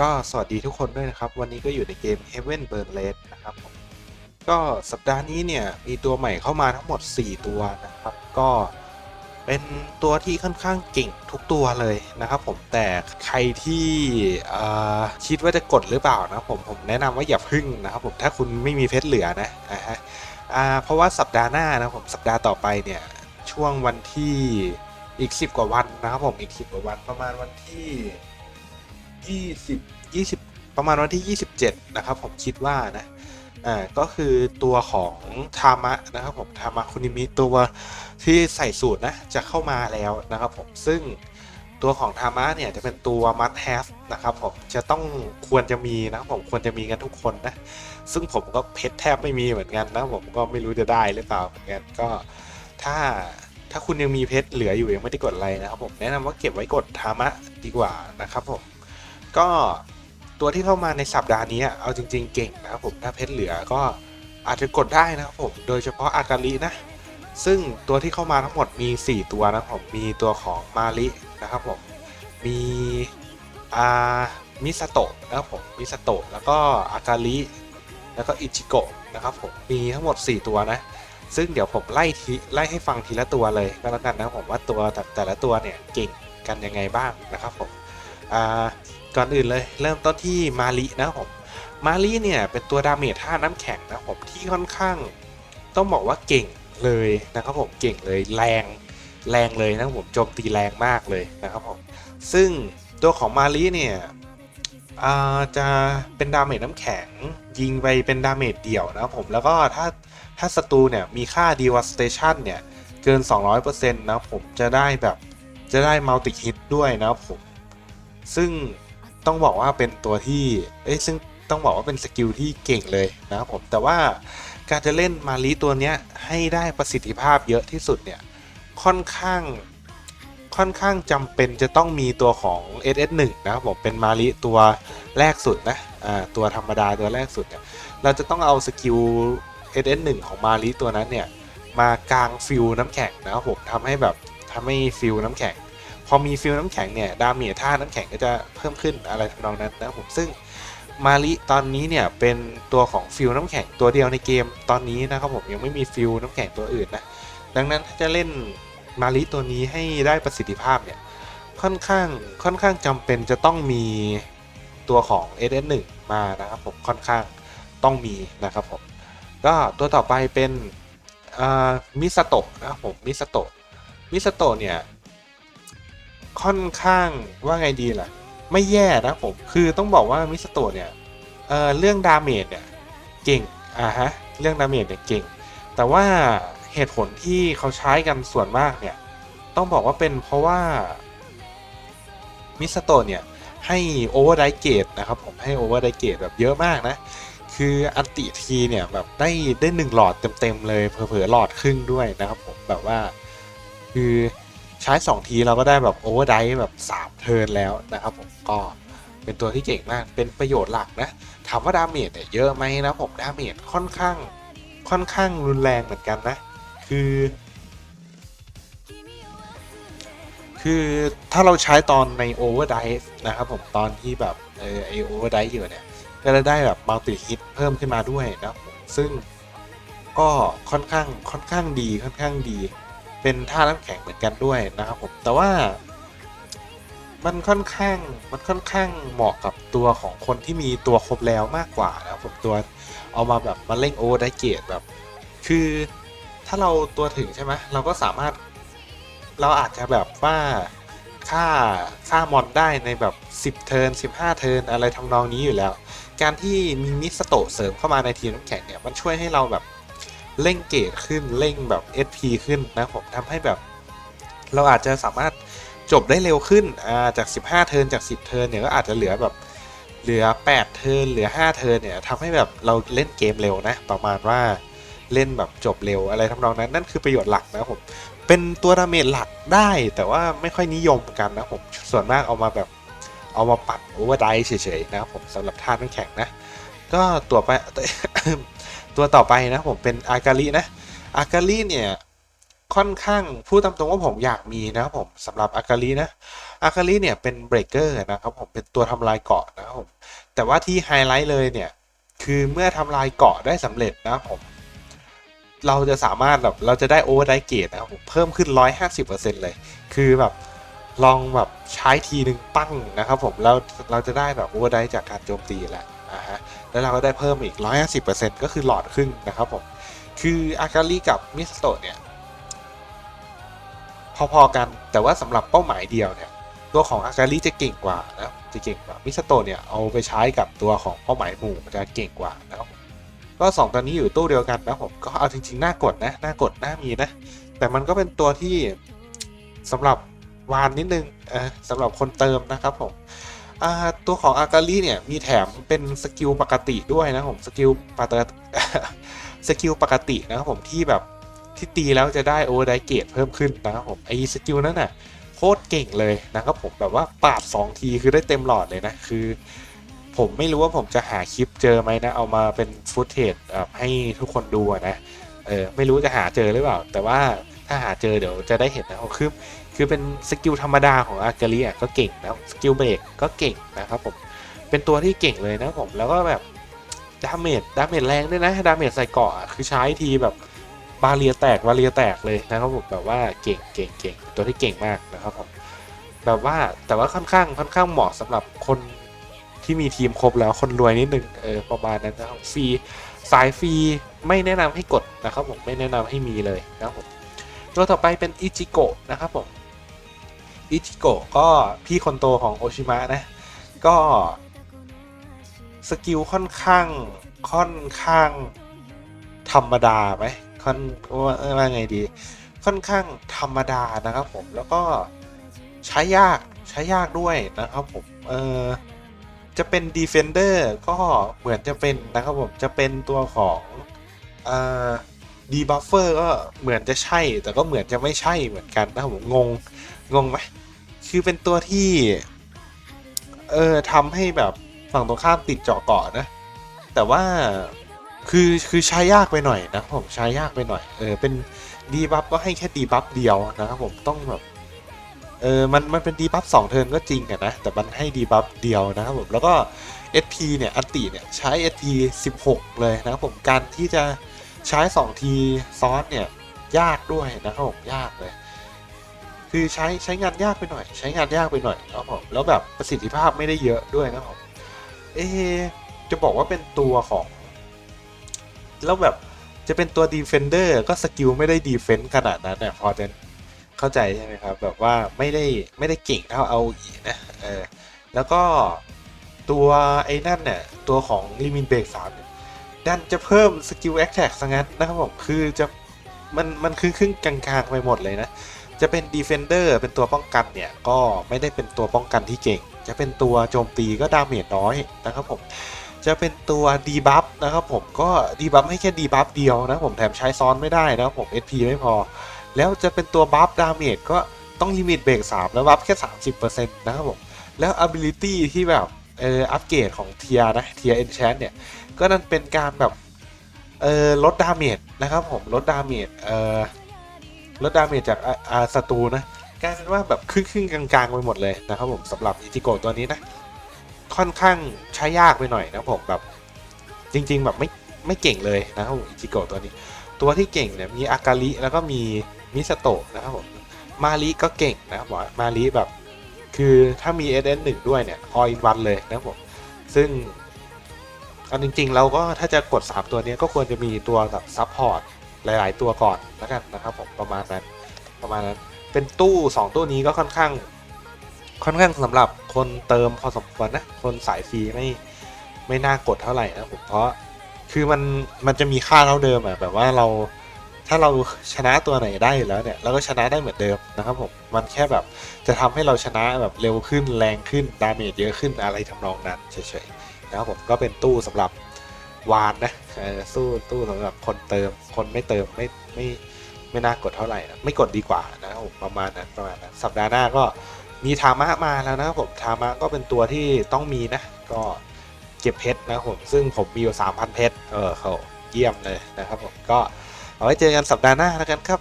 ก็สวัสดีทุกคนด้วยนะครับ วันนี้ก็อยู่ในเกม Heaven Burn Red นะครับผมก็สัปดาห์นี้เนี่ย มีตัวใหม่เข้ามาทั้งหมด 4 ตัวนะครับ ก็เป็นตัวที่ค่อนข้างเก่งทุกตัวเลยนะครับผมแต่ใครที่คิดว่าจะกดหรือเปล่านะผมผมแนะนำว่าอย่าพึ่งนะครับผมถ้าคุณไม่มีเพชรเหลือนะอ่าฮะเพราะว่าสัปดาห์หน้านะผมสัปดาห์ต่อไปเนี่ยช่วงวันที่อีก 10 กว่าวันนะครับผมอีก 10 กว่าวันประมาณวันที่ 20 20 ประมาณวันที่ 27 นะครับ ผมคิดว่านะอ่าก็คือตัวของทามะนะครับผมทามะคุนิมิตัวที่ใส่สูตรนะจะเข้ามาแล้วนะครับผมซึ่งตัวของทามะเนี่ยจะเป็นตัว must have นะครับผมจะต้องควรจะมีนะครับผมควรจะมีกันทุกคนนะซึ่งผมก็เพชรแทบไม่มีเหมือนกันนะผมก็ไม่รู้จะได้หรือเปล่าเหมือนกันก็ถ้าถ้าคุณยังมีเพชรเหลืออยู่ยังไม่ได้กดอะไรนะครับผมแนะนำว่าเก็บไว้กดทามะดีกว่านะครับผม ก็ตัวที่เข้ามาในสัปดาห์นี้เอาจริง ๆ เก่งนะครับผมถ้าเพชรเหลือก็อาจจะกดได้นะครับผมโดยเฉพาะอากาลินะ ซึ่งตัวที่เข้ามาทั้งหมดมี 4 ตัวนะครับผมมีตัวของมารินะครับผมมีอามิสโตะนะครับผมมิสโตะแล้วก็อากาลิแล้วก็อิจิโกะนะครับผมมีทั้งหมด 4 ตัวนะ ซึ่งเดี๋ยวผมไล่ทีไล่ให้ฟังทีละตัวเลยก็แล้วกันนะผมว่าตัวแต่แต่ละตัวเนี่ยเก่งกันยังไงบ้างนะครับผมอ่า ก่อนอื่นเลยเริ่มต้นที่มารีนะครับผมมารีเนี่ยเป็นตัวดาเมจท่าน้ำแข็งนะครับผมที่ค่อนข้างต้องบอกว่าเก่งเลยนะครับผมเก่งเลยแรงแรงเลยนะครับผมโจมตีแรงมากเลยนะครับผมซึ่งตัวของมารีเนี่ยจะเป็นดาเมจน้ำแข็งยิงไปเป็นดาเมจเดี่ยวนะครับผมแล้วก็ถ้าถ้าศัตรูเนี่ยมีค่า devastation เนี่ยเกิน 200%นะครับผมจะได้แบบจะได้มัลติฮิตด้วยนะครับผมซึ่ง ต้องบอกว่าเป็นตัวที่เอ้ยซึ่งต้องบอกว่าเป็นสกิลที่เก่งเลยนะครับผมแต่ว่าการจะเล่นมารีตัวเนี้ยให้ได้ประสิทธิภาพเยอะที่สุดเนี่ยค่อนข้างค่อนข้างจำเป็นจะต้องมีตัวของ SS1 นะครับผมเป็นมารีตัวแรกสุดนะอ่าตัวธรรมดาตัวแรกสุดเนี่ยเราจะต้องเอาสกิล SS1 ของมารีตัวนั้นเนี่ยมากลางฟิลน้ำแข็งนะครับผมทำให้แบบทำให้ฟิลน้ำแข็ง พอมีฟิลน้ำแข็งเนี่ยดาเมจท่าน้ำแข็งก็จะเพิ่มขึ้นอะไรทำนองนั้นนะครับผมซึ่งมาริตอนนี้เนี่ยเป็นตัวของฟิลน้ำแข็งตัวเดียวในเกมตอนนี้นะครับผมยังไม่มีฟิลน้ำแข็งตัวอื่นนะดังนั้นถ้าจะเล่นมาริตัวนี้ให้ได้ประสิทธิภาพเนี่ยค่อนข้างค่อนข้างจำเป็นจะต้องมีตัวของ SS1 มานะครับผมค่อนข้างต้องมีนะครับผมก็ตัวต่อไปเป็นมิสโตะนะครับผมมิสโตะมิสโตะเนี่ย ค่อนข้างว่าไงดีล่ะ ไม่แย่นะผม คือต้องบอกว่ามิสโตเนี่ยเอ่อเรื่องดาเมจเนี่ยเก่งอ่าฮะเรื่องดาเมจเนี่ยเก่ง แต่ว่าเหตุผลที่เขาใช้กันส่วนมากเนี่ย ต้องบอกว่าเป็นเพราะว่ามิสโตเนี่ยให้โอเวอร์ไดเกตนะครับผมให้โอเวอร์ไดเกตแบบเยอะมากนะ คืออันติทีเนี่ยแบบได้ได้หนึ่งหลอดเต็มๆเลยเผลอๆหลอดครึ่งด้วยนะครับผมแบบว่าคือ ใช้ 2 ทีเราก็ได้แบบโอเวอร์ไดแบบ 3 เทิร์นแล้วนะครับผมก็เป็นตัวที่เก่งมากเป็นประโยชน์หลักนะ ถามว่าดาเมจเนี่ยเยอะไหมนะผมดาเมจค่อนข้างค่อนข้างรุนแรงเหมือนกันนะ คือ คือถ้าเราใช้ตอนในโอเวอร์ไดนะครับผมตอนที่แบบเออไอโอเวอร์ไดอยู่เนี่ยก็จะได้แบบมัลติฮิตเพิ่มขึ้นมาด้วยนะผมซึ่งก็ค่อนข้างค่อนข้างดีค่อนข้างดี เป็นท่าน้ำแข็งเหมือนกันด้วยนะครับผมแต่ว่ามันค่อนข้างมันค่อนข้างเหมาะกับตัวของคนที่มีตัวครบแล้วมากกว่านะครับผมตัวเอามาแบบมาเล่งโอเวอร์ไดเกตแบบ คือถ้าเราตัวถึงใช่ไหมเราก็สามารถเราอาจจะแบบว่าค่าค่ามอนได้ในแบบ 10 เทิร์น15 เทิร์นอะไรทำนองนี้อยู่แล้ว การที่มีมิสโตเสริมเข้ามาในทีมน้ำแข็งเนี่ยมันช่วยให้เราแบบ เร่งเกรดขึ้นเร่งแบบ SP ขึ้นนะผมทำให้แบบ เราอาจจะสามารถจบได้เร็วขึ้นาจาก 15 เทิร์นจาก 10 เทิร์นเนี่ยก็อาจจะเหลือแบบเหลือ 8 เทิร์นเหลือ 5 เทิร์นเนี่ยทำให้แบบเราเล่นเกมเร็วนะ ประมาณว่าเล่นแบบจบเร็วอะไรทำนองนั้น นั่นคือประโยชน์หลักนะผม เป็นตัวดาเมจหลักได้ แต่ว่าไม่ค่อยนิยมกันนะผม ส่วนมากเอามาแบบเอามาปัดโอเวอร์ไดเฉยๆนะครับผมสำหรับท่าน้ำแข็งนะ ก็ตัวไป ตัวต่อไปนะผมเป็นอากาลินะอากาลิเนี่ยค่อนข้างพูดตามตรงว่าผมอยากมีนะครับผมสำหรับอากาลินะอากาลิเนี่ยเป็นเบรกเกอร์นะครับผมเป็นตัวทำลายเกาะนะครับผมแต่ว่าที่ไฮไลท์เลยเนี่ยคือเมื่อทำลายเกาะได้สำเร็จนะครับผมเราจะสามารถแบบเราจะได้โอเวอร์ไดเกตนะครับผมเพิ่มขึ้น 150%เลย คือแบบลองแบบใช้ทีหนึ่งปั้งนะครับผมแล้วเราจะได้แบบโอเวอร์ไดจากการโจมตีแหละนะฮะ แล้วเราก็ได้เพิ่มอีก 150%ก็คือหลอดครึ่งนะครับผม คืออากาลิกับมิสโตเนี่ย พอๆกันแต่ว่าสำหรับเป้าหมายเดียวเนี่ย ตัวของอากาลิจะเก่งกว่านะจะเก่งกว่ามิสโตเนี่ยเอาไปใช้กับตัวของเป้าหมายหมู่จะเก่งกว่านะครับก็สองตัวนี้อยู่ตู้เดียวกันนะผมก็เอาจริงๆน่ากดนะน่ากดน่ามีนะ แต่มันก็เป็นตัวที่สำหรับวานนิดนึงเออสำหรับคนเติมนะครับผม ตัวของอากาลิเนี่ยมีแถมเป็นสกิลปกติด้วยนะผมสกิลปกติสกิลปกตินะครับผมที่แบบที่ตีแล้วจะได้โอเวอร์ไดเกตเพิ่มขึ้นนะครับผมไอสกิลนั้นน่ะโคตรเก่งเลยนะครับผมแบบว่าปาด 2 ทีคือได้เต็มหลอดเลยนะคือ ผมไม่รู้ว่าผมจะหาคลิปเจอไหมนะเอามาเป็นฟุตเทจให้ทุกคนดูนะเออไม่รู้จะหาเจอหรือเปล่า แต่ว่าถ้าหาเจอเดี๋ยวจะได้เห็นนะคือ คือเป็นสกิลธรรมดาของอากาลิอะก็เก่งนะสกิลเบรกก็เก่งนะครับผมเป็นตัวที่เก่งเลยนะผมแล้วก็แบบดาเมจดาเมจแรงด้วยนะดาเมจใส่เกาะคือใช้ทีแบบบาเรียแตกบาเรียแตกเลยนะครับผมแบบว่าเก่งเก่งเก่งตัวที่เก่งมากนะครับผมแบบว่าแต่ว่าค่อนข้างค่อนข้างเหมาะสำหรับคนที่มีทีมครบแล้วคนรวยนิดนึงเออประมาณนั้นนะครับฟรีสายฟรีไม่แนะนำให้กดนะครับผมไม่แนะนำให้มีเลยนะครับผมตัวต่อไปเป็นอิจิโกะนะครับผม อิจิโกะก็พี่คนโตของโอชิมะนะ ก็สกิลค่อนข้างค่อนข้างธรรมดาไหมค่อนว่าว่าไงดี ค่อนข้างธรรมดานะครับผมแล้วก็ใช้ยากใช้ยากด้วยนะครับผมเออจะเป็น Defender ก็เหมือนจะเป็นนะครับผมจะเป็นตัวของเอ่อ Debuffer ก็เหมือนจะใช่ แต่ก็เหมือนจะไม่ใช่เหมือนกันนะผมงงงงไหมคือเป็นตัวที่ เออทำให้แบบฝั่งตรงข้ามติดเจาะเกาะนะ แต่ว่าคือคือใช้ยากไปหน่อยนะผมใช้ยากไปหน่อย เออเป็นดีบัฟก็ให้แค่ดีบัฟเดียวนะครับผมต้องแบบเออมันมันเป็นดีบัฟสองเทิร์นก็จริงอะนะแต่มันให้ดีบัฟเดียวนะครับผมแล้วก็ SP เนี่ยอันติเนี่ยใช้ SP 16 เลยนะครับผมการที่จะ ใช้ 2 ทีซ้อนเนี่ย ยากด้วยนะครับผมยากเลย คือใช้ใช้งานยากไปหน่อย ใช้งานยากไปหน่อยนะครับผมแล้วแบบประสิทธิภาพไม่ได้เยอะด้วยนะครับผมเอจะบอกว่าเป็นตัวของ แล้วแบบจะเป็นตัว Defender ก็สกิลไม่ได้ดีเฟน s ์ขนาดนั้นเนี่ยพอจะเข้าใจใช่ไหมครับ แบบว่าไม่ได้ไม่ได้เก่งเท่าเอาอีนะเออแล้วก็ตัวไอ้นั่นเนี่ยตัวของลิมินเบรกสามเนี่ย ดันจะเพิ่มสกิลแอคแท็กซะงั้นนะครับผมคือจะมันมันคือครึ่งกลางๆไปหมดเลยนะ จะเป็น Defender เป็นตัวป้องกันเนี่ยก็ไม่ได้เป็นตัวป้องกันที่เก่ง จะเป็นตัวโจมตีก็ดาเมจน้อยนะครับผมจะเป็นตัวดีบัฟนะครับผมก็ดีบัฟให้แค่ดีบัฟเดียวนะผมแถมใช้ซ้อนไม่ได้นะครับผม SP ไม่พอ แล้วจะเป็นตัวบัฟดาเมจก็ต้องลิมิตเบรก3แล้วบัฟแค่ 30%นะครับผมแล้ว ability ที่แบบ เอออัปเกรดของเทียนะเทียเอนแชนเนี่ย ก็นั่นเป็นการแบบเออลดดาเมจนะครับผมลดดาเมจเออลดดาเมจจากอ่าศัตรูนะกลายเป็นว่าแบบครึ่งๆกลางๆไปหมดเลยนะครับผมสำหรับอิจิโกะตัวนี้นะค่อนข้างใช้ยากไปหน่อยนะผมแบบจริง ๆ แบบไม่ไม่เก่งเลยนะครับผมอิจิโกะตัวนี้ ตัวที่เก่งเนี่ยมีอากาลิแล้วก็มีมิสโตะนะครับผมมาริก็เก่งนะครับผมมาริแบบ คือถ้ามี SN1 ด้วยเนี่ยออินวันเลยนะผมซึ่งเอาจริง ๆ เราก็ถ้าจะกด 3 ตัวนี้ก็ควรจะมีตัวแบบซับพอร์ตหลาย ๆ ตัวก่อนแล้วกันนะครับผมประมาณนั้นประมาณนั้น เป็นตู้ 2 ตู้นี้ก็ค่อนข้าง ค่อนข้างสำหรับคนเติมพอสมควรนะคนสายฟรีไม่ไม่น่ากดเท่าไหร่นะผมเพราะคือมันมันจะมีค่าเท่าเดิมอะแบบว่าเรา ถ้าเราชนะตัวไหนได้แล้วเนี่ยเราก็ชนะได้เหมือนเดิมนะครับผมมันแค่แบบจะทำให้เราชนะแบบเร็วขึ้นแรงขึ้นดาเมจเยอะขึ้นอะไรทำนองนั้นเฉยๆนะครับผมก็เป็นตู้สำหรับวานนะเออตู้ตู้สำหรับคนเติม คนไม่เติมไม่ไม่ไม่น่ากดเท่าไหร่นะไม่กดดีกว่านะครับผมประมาณนั้นประมาณนั้นสัปดาห์หน้าก็มีทามะมาแล้วนะครับผมทามะก็เป็นตัวที่ต้องมีนะ ก็เก็บเพชรนะครับผมซึ่งผมมีอยู่3,000เพชรเออเขาเยี่ยมเลยนะครับผมก็ เอาไว้เจอกันสัปดาห์หน้าแล้วกันครับ